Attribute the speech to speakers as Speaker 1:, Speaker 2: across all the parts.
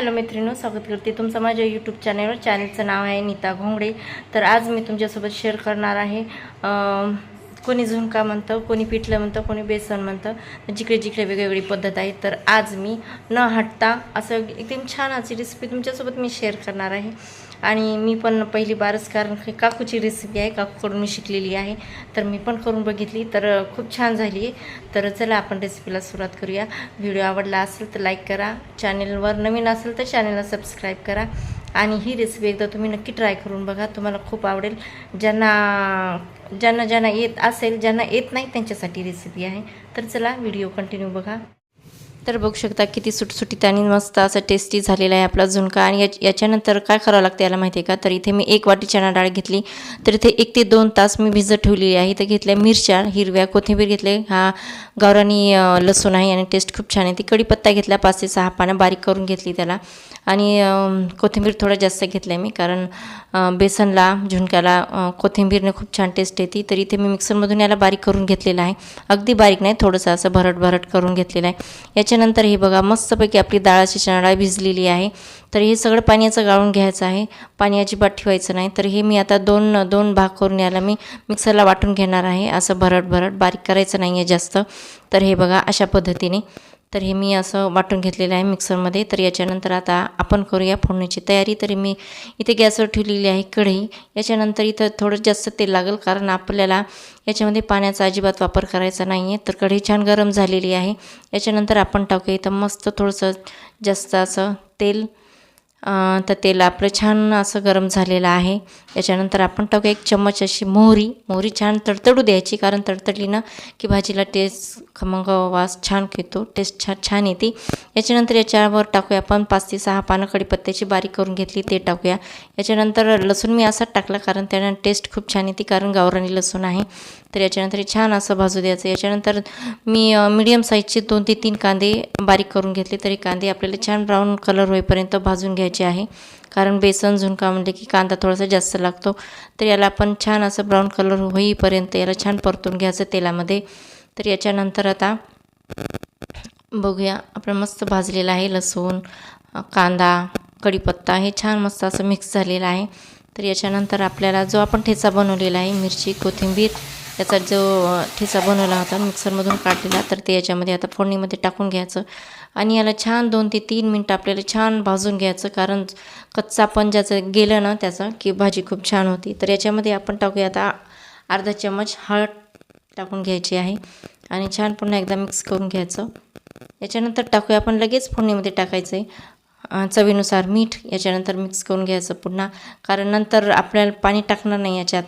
Speaker 1: Hello मैत्रिणी स्वागत करते तुमचं माझ्या यूट्यूब चॅनलवर चॅनलचं नाव आहे नीता घोंगडे. तर आज मी तुमच्यासोबत शेअर करणार आहे कोणी झुणका म्हणतं कोणी पिठलं म्हणतं कोणी बेसन म्हणतं जिकडे जिकडे वेगवेगळी पद्धत आहे. तर आज मी न हटता असं एकदम छान अशी रेसिपी तुमच्यासोबत मी शेअर करणार आहे. आणि मी पण पहिली बारच कारण काकूची रेसिपी आहे काकूकडून मी शिकलेली आहे. तर मी पण करून बघितली तर खूप छान झाली. आहे तर चला आपण रेसिपीला सुरुवात करूया. व्हिडिओ आवडला असेल तर लाईक करा. चॅनेलवर नवीन असेल तर चॅनेलला सबस्क्राईब करा. आणि ही रेसिपी एकदा तुम्ही नक्की ट्राय करून बघा. तुम्हाला खूप आवडेल. ज्यांना ज्यांना ज्यांना येत असेल ज्यांना येत नाही त्यांच्यासाठी रेसिपी आहे. तर चला व्हिडिओ कंटिन्यू बघा. तर बघू शकता किती सुटसुटीत आणि मस्त असं टेस्टी झालेला आहे आपला झुणका. आणि याच याच्यानंतर काय करावं लागतं याला माहिती आहे का? तर इथे मी एक वाटी चणा डाळ घेतली. तर इथे एक ते दोन तास मी भिजत ठेवलेली आहे. इथे घेतल्या मिरच्या हिरव्या कोथिंबीर घेतले. हा गावरानी लसूण आहे आणि टेस्ट खूप छान आहे. ती कढीपत्ता घेतला पाच ते सहा पानं बारीक करून घेतली त्याला. आणि कोथिंबीर थोडं जास्त घेतलं आहे मी कारण बेसनला झुणक्याला कोथिंबीरने खूप छान टेस्ट येते. तर इथे मी मिक्सरमधून याला बारीक करून घेतलेला आहे. अगदी बारीक नाही थोडंसं असं भरट भरट करून घेतलेलं आहे. त्याच्यानंतर हे बघा मस्तपैकी आपली डाळाची चणाडा भिजलेली आहे. तर हे सगळं पाण्याचं गाळून घ्यायचं आहे. पाणी अजिबात ठेवायचं नाही. तर हे मी आता दोन दोन भाग करून याला मी मिक्सरला वाटून घेणार आहे. असं भरट भरट बारीक करायचं नाही आहे जास्त. तर हे बघा अशा पद्धतीने तर हे मी असं वाटून घेतलेलं आहे मिक्सरमध्ये. तर याच्यानंतर आता आपण करूया फोडणीची तयारी. तरी मी इथे गॅसवर ठेवलेली आहे कढई. याच्यानंतर इथं थोडं जास्त तेल लागेल कारण आपल्याला याच्यामध्ये पाण्याचा अजिबात वापर करायचा नाही आहे तर कढई छान गरम झालेली आहे. याच्यानंतर आपण टाकूया इथं मस्त थोडंसं जास्त असं तेल. तर तेल आपलं छान असं गरम झालेलं आहे. याच्यानंतर आपण टाकूया एक चम्मच अशी मोहरी. मोहरी छान तडतडू द्यायची कारण तडतडली ना की भाजीला टेस्ट खमंग वास छान येतो. टेस्ट छान छान येते. याच्यानंतर याच्यावर टाकूया आपण पाच ते सहा पानं कडीपत्त्याची बारीक करून घेतली ते टाकूया. याच्यानंतर लसूण मी असाच टाकला कारण त्यानं टेस्ट खूप छान येते कारण गावरानी लसूण आहे. तर याच्यानंतर हे छान असं भाजू द्यायचं. याच्यानंतर मी मीडियम साईजचे दोन ते तीन कांदे बारीक करून घेतले. तरी कांदे आपल्याला छान ब्राऊन कलर होईपर्यंत भाजून घ्यायचे. आहे. कारण बेसन झुणका म्हणजे की कांदा थोडासा जास्त लागतो. तर याला आपण छान असं ब्राऊन कलर होईपर्यंत याला छान परतून घ्यायचं तेलामध्ये. तर याच्यानंतर आता बघूया आपण मस्त भाजलेलं आहे लसूण कांदा कढीपत्ता हे छान मस्त असं मिक्स झालेलं आहे. तर याच्यानंतर आपल्याला जो आपण ठेचा बनवलेला आहे मिरची कोथिंबीर याचा जो ठेचा बनवला होता मिक्सरमधून काढलेला तर ते याच्यामध्ये आता फोडणीमध्ये टाकून घ्यायचं. आणि याला छान दोन ते तीन मिनटं आपल्याला छान भाजून घ्यायचं कारण कच्चा पण ज्याचं गेलं ना त्याचं की भाजी खूप छान होती. तर याच्यामध्ये आपण टाकूया आता अर्धा चम्मच हळद टाकून घ्यायची आहे आणि छान पुन्हा एकदा मिक्स करून घ्यायचं. याच्यानंतर टाकूया आपण लगेच फोडणीमध्ये टाकायचं आहे. चवीनुसार मीठ याच्यानंतर मिक्स करून घ्यायचं पुन्हा कारण नंतर आपल्याला पाणी टाकणार नाही याच्यात.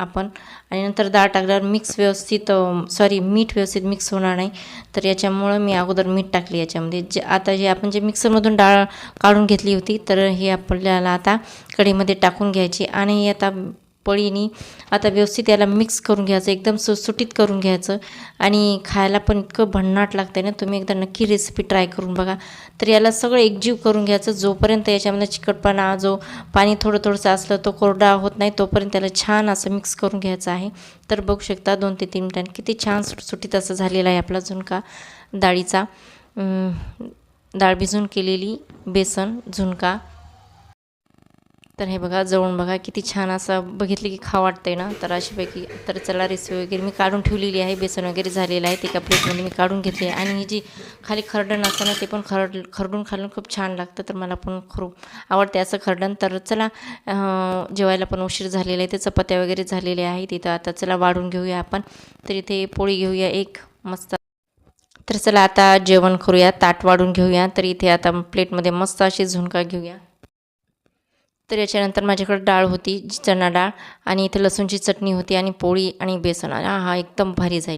Speaker 1: आपण. आणि नंतर डाळ टाकल्यावर मिक्स व्यवस्थित सॉरी मीठ व्यवस्थित मिक्स होणार नाही. तर याच्यामुळं मी अगोदर मीठ टाकले याच्यामध्ये. जे आता जे आपण जे मिक्सरमधून डाळ काढून घेतली होती तर हे आपल्याला आता कढीमध्ये टाकून घ्यायची. आणि आता पळीनी आता व्यवस्थित याला मिक्स करून घ्यायचं एकदम सुटसुटीत करून घ्यायचं. आणि खायला पण इतकं भन्नाट लागतं आहे ना तुम्ही एकदा नक्की रेसिपी ट्राय करून बघा. तर याला सगळं एकजीव करून घ्यायचं जोपर्यंत याच्यामध्ये चिकटपणा जो पाणी थोडं थोडंसं असलं तो कोरडा होत नाही तोपर्यंत त्याला छान असं मिक्स करून घ्यायचं आहे. तर बघू शकता दोन ते तीन मिनिटांनी किती छान सुटसुटीत असं झालेला आहे आपला झुणका डाळीचा. डाळ भिजून केलेली बेसन झुणका तर हे बघा जवळून बघा किती छान असं बघितलं की खा वाटतंय ना? तर अशापैकी तर चला रेसिपी वगैरे मी काढून ठेवलेली आहे बेसन वगैरे झालेलं आहे ते एका प्लेटमध्ये मी काढून घेतले आणि ही जी खाली खरडण असतं ना ते पण खरड खरडून खालून खूप छान लागतं तर मला पण खूप आवडते असं खरडण. तर चला जेवायला पण उशीर झालेला आहे ते चपात्या वगैरे झालेल्या आहेत तिथं आता चला वाढून घेऊया आपण. तर इथे पोळी घेऊया एक मस्त. तर चला आता जेवण करूया ताट वाढून घेऊया. तर इथे आता प्लेटमध्ये मस्त अशी झुणका घेऊया. तर याच्यानंतर माझ्याकडे डाळ होती चणा डाळ आणि इथे लसूणची चटणी होती आणि पोळी आणि बेसन. हा हा एकदम भारी जाईल